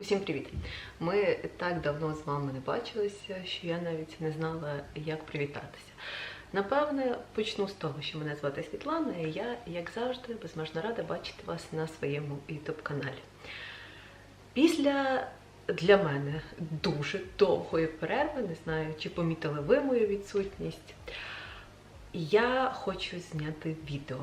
Усім привіт! Ми так давно з вами не бачилися, що я навіть не знала, як привітатися. Напевне, почну з того, що мене звати Світлана, і я, як завжди, безмежно рада бачити вас на своєму youtube каналі. Після для мене дуже довгої перерви, не знаю, чи помітили ви мою відсутність. Я хочу зняти відео.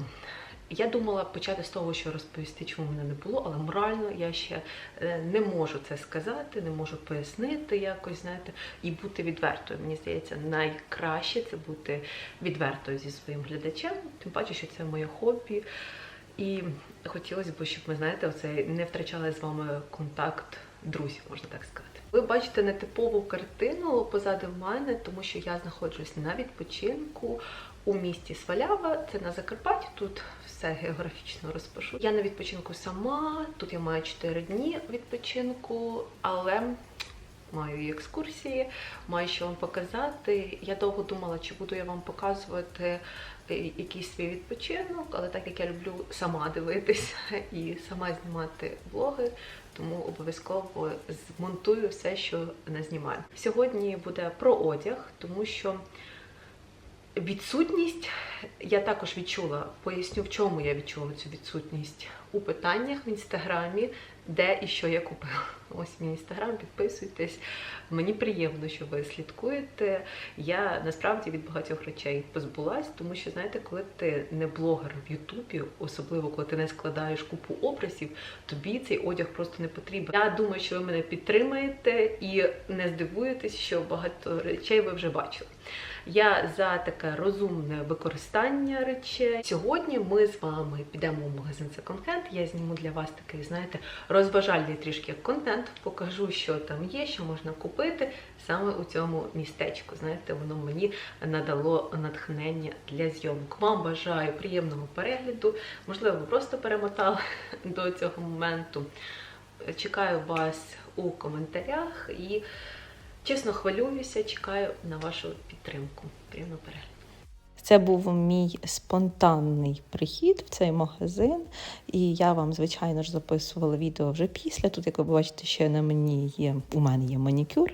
Я думала почати з того, що розповісти, чому мене не було, але морально я ще е, не можу це сказати, не можу пояснити якось, знаєте, і бути відвертою. Мені здається, найкраще це бути відвертою зі своїм глядачем, тим паче, що це моє хобі. І хотілося б, щоб ми, знаєте, оцей не втрачали з вами контакт друзів, можна так сказати. Ви бачите нетипову картину позаду мене, тому що я знаходжусь на відпочинку у місті Свалява. Це на Закарпатті. Тут все географічно розпишу. Я на відпочинку сама. Тут я маю 4 дні відпочинку, але маю і екскурсії, маю що вам показати. Я довго думала, чи буду я вам показувати е, якийсь свій відпочинок, але так як я люблю сама дивитися і сама знімати влоги, тому обов'язково змонтую все, що не знімаю. Сьогодні буде про одяг, тому що відсутність я також відчула. Поясню, в чому я відчула цю відсутність у питаннях в інстаграмі, де і що я купила. Ось мій інстаграм, підписуйтесь. Мені приємно, що ви слідкуєте. Я насправді від багатьох речей позбулась, тому що знаєте, коли ти не блогер в Ютубі, особливо коли ти не складаєш купу образів, тобі цей одяг просто не потрібен. Я думаю, що ви мене підтримаєте і не здивуєтесь, що багато речей ви вже бачили. Я за таке розумне використання речей. Сьогодні ми з вами підемо в магазин Hand. Я зніму для вас такий, знаєте, розважальний трішки контент. Покажу, що там є, що можна купити саме у цьому містечку. Знаєте, воно мені надало натхнення для зйомок. Вам бажаю приємного перегляду. Можливо, ви просто перемотали до цього моменту. Чекаю вас у коментарях і. Чесно хвилююся, чекаю на вашу підтримку. Приємного перегляду. Це був мій спонтанний прихід в цей магазин, і я вам, звичайно ж, записувала відео вже після. Тут, як ви бачите, ще на мені є у мене є манікюр.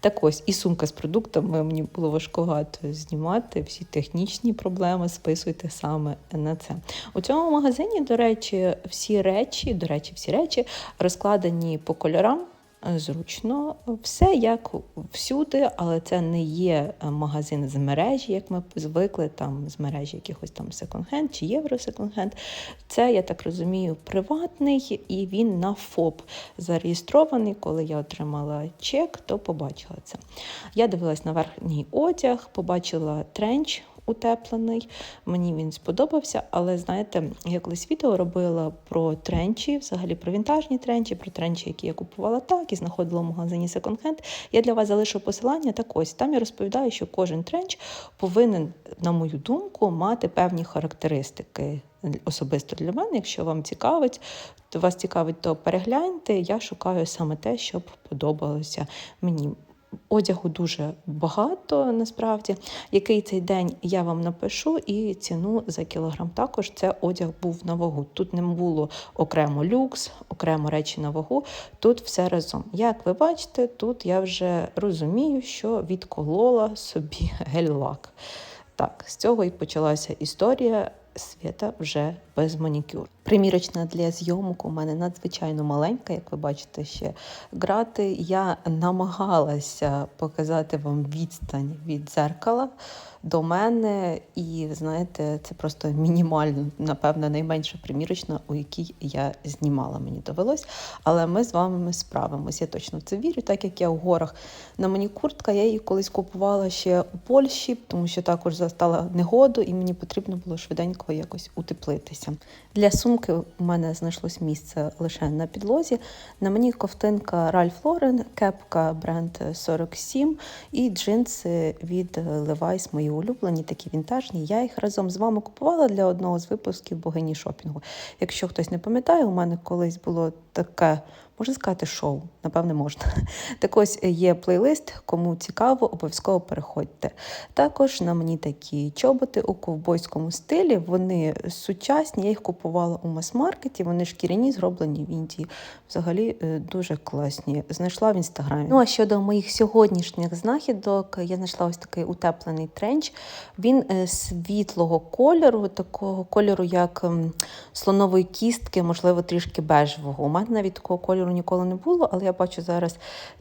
Так ось і сумка з продуктами мені було важкувато знімати. Всі технічні проблеми списуйте саме на це. У цьому магазині, до речі, всі речі, до речі, всі речі розкладені по кольорам зручно. Все як всюди, але це не є магазин з мережі, як ми звикли, там з мережі якихось там секонд-хенд чи євро секонд-хенд. Це, я так розумію, приватний і він на ФОП зареєстрований. Коли я отримала чек, то побачила це. Я дивилась на верхній одяг, побачила тренч утеплений. Мені він сподобався, але знаєте, я колись відео робила про тренчі, взагалі про вінтажні тренчі, про тренчі, які я купувала так і знаходила в магазині Second Hand. Я для вас залишу посилання. Так ось там я розповідаю, що кожен тренч повинен, на мою думку, мати певні характеристики. Особисто для мене, якщо вам цікавить, то вас цікавить, то перегляньте. Я шукаю саме те, щоб подобалося мені. Одягу дуже багато насправді. Який цей день я вам напишу, і ціну за кілограм також це одяг був на вагу. Тут не було окремо люкс, окремо речі на вагу. Тут все разом. Як ви бачите, тут я вже розумію, що відколола собі гель-лак. Так, з цього і почалася історія. Свята вже без манікюр. Примірочна для зйомок у мене надзвичайно маленька, як ви бачите, ще грати. Я намагалася показати вам відстань від дзеркала до мене, і знаєте, це просто мінімально, напевно, найменша примірочна, у якій я знімала, мені довелось. Але ми з вами справимось. Я точно в це вірю, так як я у горах на мені куртка, я її колись купувала ще у Польщі, тому що також застала негоду, і мені потрібно було швиденько якось утеплитися. Для сумки у мене знайшлось місце лише на підлозі. На мені ковтинка Ralph Lauren, кепка бренд 47 і джинси від Levi's, мої улюблені, такі вінтажні. Я їх разом з вами купувала для одного з випусків богині шопінгу. Якщо хтось не пам'ятає, у мене колись було таке можна сказати, шоу, напевне, можна. Так ось є плейлист, кому цікаво, обов'язково переходьте. Також на мені такі чоботи у ковбойському стилі. Вони сучасні, я їх купувала у мас-маркеті, вони шкіряні, зроблені в Індії. Взагалі е, дуже класні. Знайшла в інстаграмі. Ну а щодо моїх сьогоднішніх знахідок, я знайшла ось такий утеплений тренч. Він е, світлого кольору, такого кольору, як слонової кістки, можливо, трішки бежевого. Мене навіть такого кольору ніколи не було, але я бачу зараз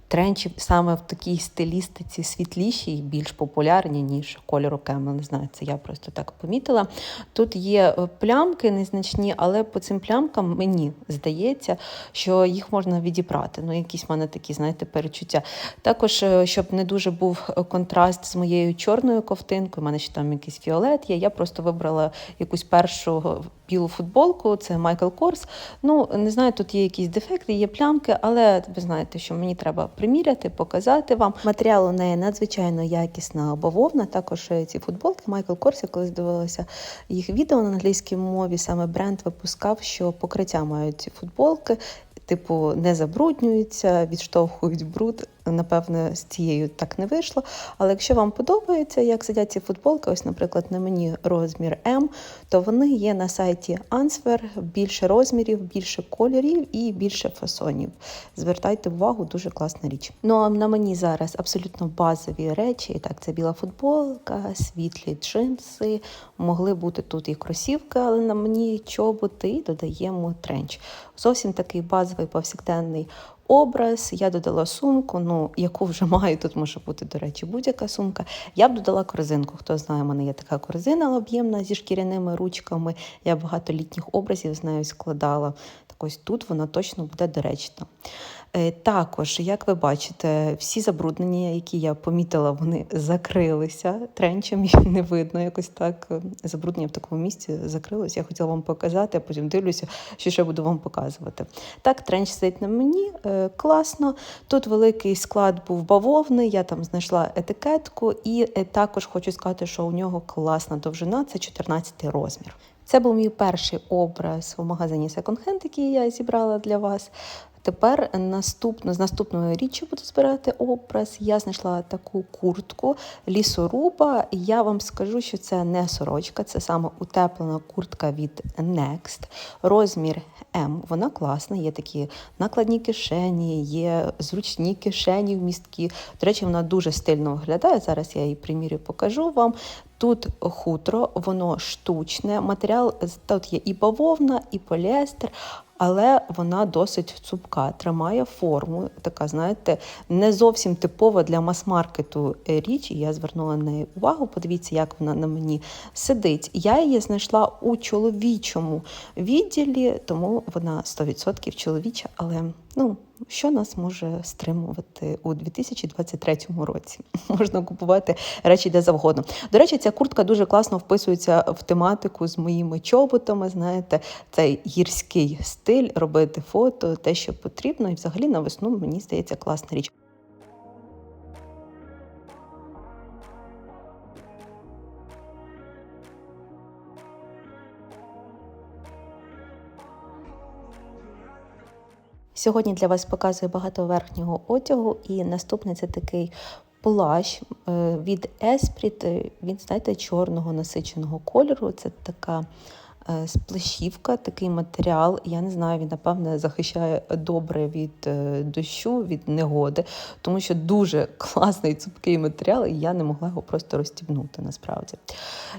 тренчі саме в такій стилістиці світліші і більш популярні, ніж кольору кемел. Не знаю, це я просто так помітила. Тут є е, плямки незначні, але по цим плямкам мені здається, що їх можна відібрати. Ну, якісь в мене такі, знаєте, перечуття. Також, е, щоб не дуже був е, контраст з моєю чорною ковтинкою, у мене ще там якийсь фіолет є. Я просто вибрала якусь першу білу футболку, це Майкл Корс. Ну, не знаю, тут є якісь дефекти, є плямки, але ви знаєте, що мені треба приміряти, показати вам. Матеріал у неї надзвичайно якісна бавовна. Також е, ці футболки Майкл Корс, я колись дивилася їх відео на англійській мові. Саме бренд випускав, що покриття мають ці футболки. Типу, не забруднюються, відштовхують бруд. Напевне, з цією так не вийшло. Але якщо вам подобається, як сидять ці футболки, ось, наприклад, на мені розмір М, то вони є на сайті Answer, більше розмірів, більше кольорів і більше фасонів. Звертайте увагу, дуже класна річ. Ну а на мені зараз абсолютно базові речі. Так, це біла футболка, світлі джинси. Могли бути тут і кросівки, але на мені чоботи додаємо тренч. Зовсім такий базовий повсякденний образ. Я додала сумку, ну яку вже маю. Тут може бути, до речі, будь-яка сумка. Я б додала корзинку. Хто знає, у мене є така корзина об'ємна зі шкіряними ручками. Я багато літніх образів з нею складала. Так ось тут вона точно буде доречна. Е, Також, як ви бачите, всі забруднення, які я помітила, вони закрилися тренчем, не видно якось так. Забруднення в такому місці закрилось. Я хотіла вам показати, а потім дивлюся, що ще буду вам показувати. Так, тренч сидить на мені, е, класно. Тут великий склад був бавовний, я там знайшла етикетку, і е, також хочу сказати, що у нього класна довжина, це 14 розмір. Це був мій перший образ у магазині Hand, який я зібрала для вас. Тепер наступно, з наступної річчю буду збирати образ. Я знайшла таку куртку лісоруба. Я вам скажу, що це не сорочка, це саме утеплена куртка від Next. Розмір М. Вона класна, є такі накладні кишені, є зручні кишені вмісткі. До речі, вона дуже стильно виглядає. Зараз я її примірю покажу вам. Тут хутро, воно штучне, матеріал тут є і бавовна, і поліестер, але вона досить цупка, тримає форму. Така, знаєте, не зовсім типова для мас-маркету річ. Я звернула на неї увагу. Подивіться, як вона на мені сидить. Я її знайшла у чоловічому відділі, тому вона 100% чоловіча, але ну. Що нас може стримувати у 2023 році? Можна купувати речі де завгодно. До речі, ця куртка дуже класно вписується в тематику з моїми чоботами. Знаєте, цей гірський стиль, робити фото, те, що потрібно, і взагалі на весну мені здається класна річ. Сьогодні для вас показую багато верхнього одягу, і наступний це такий плащ е, від Esprit. Е, Він, знаєте, чорного насиченого кольору. Це така е, сплешівка, такий матеріал. Я не знаю, він напевне захищає добре від е, дощу, від негоди, тому що дуже класний цупкий матеріал, і я не могла його просто розстібнути насправді.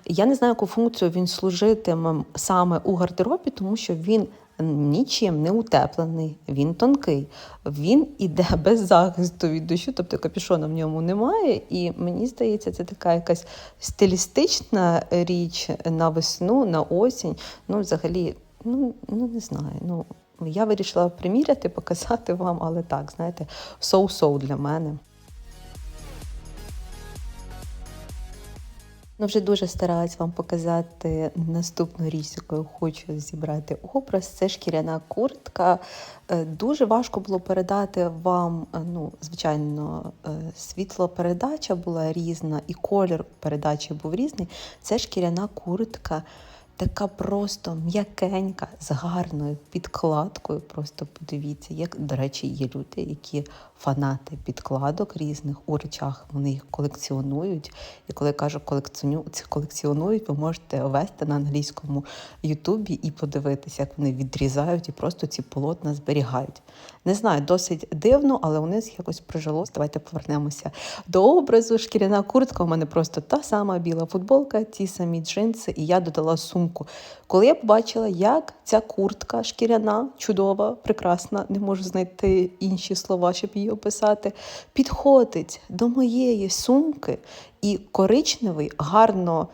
Я не знаю, яку функцію він служитиме саме у гардеробі, тому що він нічим не утеплений, він тонкий, він іде без захисту від дощу, тобто капюшона в ньому немає. І мені здається, це така якась стилістична річ на весну, на осінь. Ну, взагалі, ну, ну не знаю. Ну, я вирішила приміряти, показати вам, але так, знаєте, соу-соу для мене. Ну, вже дуже старалась вам показати наступну річ, якою хочу зібрати образ. Це шкіряна куртка. Е, Дуже важко було передати вам, е, ну, звичайно, е, світлопередача була різна, і колір передачі був різний. Це шкіряна куртка така просто м'якенька, з гарною підкладкою. Просто подивіться, як, до речі, є люди, які фанати підкладок різних у речах, вони їх колекціонують. І коли я кажу ці колекціонують, ви можете ввести на англійському Ютубі і подивитися, як вони відрізають і просто ці полотна зберігають. Не знаю, досить дивно, але у них якось прижилось. Давайте повернемося до образу. Шкіряна куртка у мене просто та сама біла футболка, ті самі джинси, і я додала сумку. Коли я побачила, як ця куртка шкіряна, чудова, прекрасна, не можу знайти інші слова, щоб її описати, підходить до моєї сумки, і коричневий гарно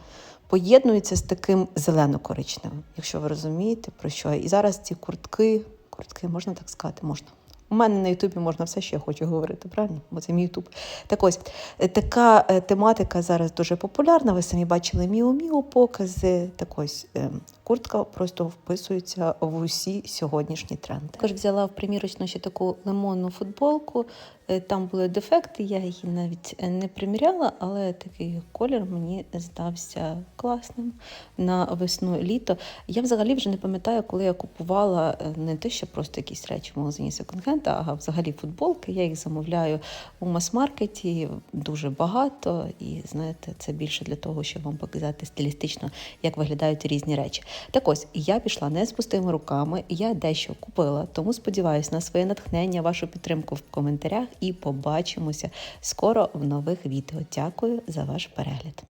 поєднується з таким зелено-коричневим, якщо ви розумієте, про що я. І зараз ці куртки, куртки, можна так сказати, можна. У мене на Ютубі можна все, що я хочу говорити, правильно? Бо це мій Ютуб. Так ось е, така е, тематика зараз дуже популярна. Ви самі бачили міо-міо покази. Так ось е, куртка просто вписується в усі сьогоднішні тренди. Також взяла в примірочну ще таку лимонну футболку. Е, Там були дефекти, я її навіть е, не приміряла, але такий колір мені здався класним на весну літо. Я взагалі вже не пам'ятаю, коли я купувала е, не те, що просто якісь речі в магазині секонд-хенд, а взагалі футболки. Я їх замовляю у мас-маркеті дуже багато, і знаєте, це більше для того, щоб вам показати стилістично, як виглядають різні речі. Так ось я пішла не з пустими руками, я дещо купила, тому сподіваюся на своє натхнення, вашу підтримку в коментарях і побачимося скоро в нових відео. Дякую за ваш перегляд.